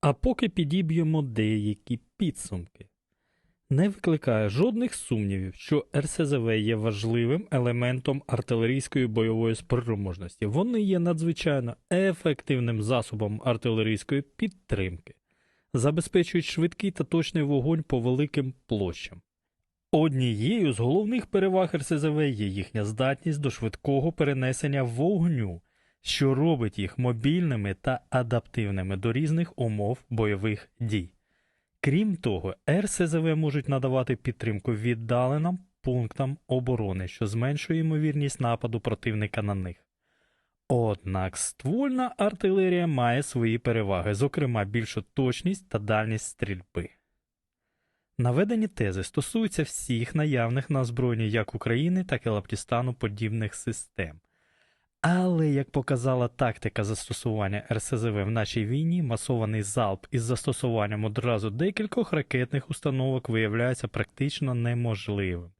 А поки підіб'ємо деякі підсумки. Не викликає жодних сумнівів, що РСЗВ є важливим елементом артилерійської бойової спроможності. Вони є надзвичайно ефективним засобом артилерійської підтримки, забезпечують швидкий та точний вогонь по великим площам. Однією з головних переваг РСЗВ є їхня здатність до швидкого перенесення вогню, що робить їх мобільними та адаптивними до різних умов бойових дій. Крім того, РСЗВ можуть надавати підтримку віддаленим пунктам оборони, що зменшує ймовірність нападу противника на них. Однак ствольна артилерія має свої переваги, зокрема більшу точність та дальність стрільби. Наведені тези стосуються всіх наявних на озброєнні як України, так і Лаптістану подібних систем. Але, як показала тактика застосування РСЗВ в нашій війні, масований залп із застосуванням одразу декількох ракетних установок виявляється практично неможливим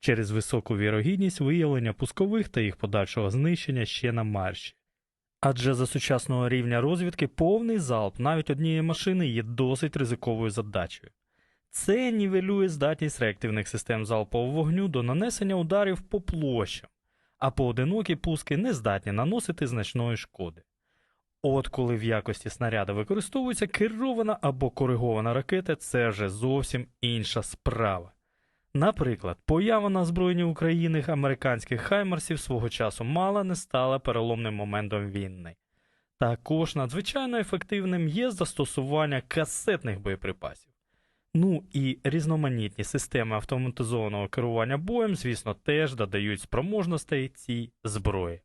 через високу вірогідність виявлення пускових та їх подальшого знищення ще на марші. Адже за сучасного рівня розвідки повний залп навіть однієї машини є досить ризиковою задачею. Це нівелює здатність реактивних систем залпового вогню до нанесення ударів по площам а поодинокі пуски не здатні наносити значної шкоди. От коли в якості снаряда використовується керована або коригована ракета, це вже зовсім інша справа. Наприклад, поява на озброєнні України американських хаймарсів свого часу мало не стала переломним моментом війни. Також надзвичайно ефективним є застосування касетних боєприпасів. Ну і різноманітні системи автоматизованого керування боєм, звісно, теж додають спроможностей цій зброї.